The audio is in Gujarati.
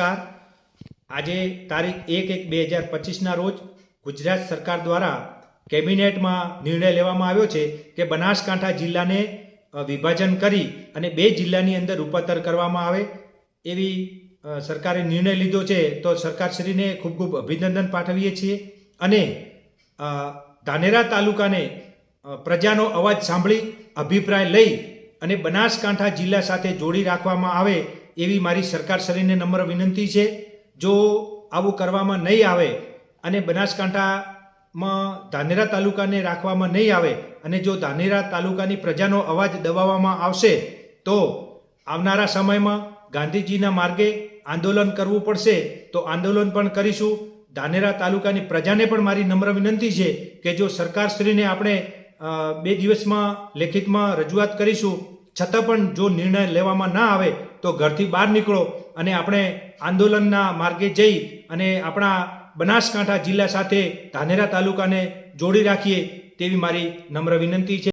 નમસ્કાર. આજે તારીખ એક એક બે હજાર પચીસના રોજ ગુજરાત સરકાર દ્વારા કેબિનેટમાં નિર્ણય લેવામાં આવ્યો છે કે બનાસકાંઠા જિલ્લાને વિભાજન કરી અને બે જિલ્લાની અંદર રૂપાંતર કરવામાં આવે એવી સરકારે નિર્ણય લીધો છે તો સરકારશ્રીને ખૂબ ખૂબ અભિનંદન પાઠવીએ છીએ અને ધાનેરા તાલુકાને પ્રજાનો અવાજ સાંભળી, અભિપ્રાય લઈ અને બનાસકાંઠા જિલ્લા સાથે જોડી રાખવામાં આવે એવી મારી સરકારશ્રીને નમ્ર વિનંતી છે. જો આવું કરવામાં નહીં આવે અને બનાસકાંઠામાં ધાનેરા તાલુકાને રાખવામાં નહીં આવે અને જો ધાનેરા તાલુકાની પ્રજાનો અવાજ દબાવવામાં આવશે, તો આવનારા સમયમાં ગાંધીજીના માર્ગે આંદોલન કરવું પડશે. તો આંદોલન પણ કરીશું. ધાનેરા તાલુકાની પ્રજાને પણ મારી નમ્ર વિનંતી છે કે જો સરકારશ્રીને આપણે બે દિવસમાં લેખિતમાં રજૂઆત કરીશું છતાં પણ જો નિર્ણય લેવામાં ના આવે, તો ઘરથી બહાર નીકળો અને આપણે આંદોલનના માર્ગે જઈ અને આપણા બનાસકાંઠા જિલ્લા સાથે ધાનેરા તાલુકાને જોડી રાખીએ, તેવી મારી નમ્ર વિનંતી છે.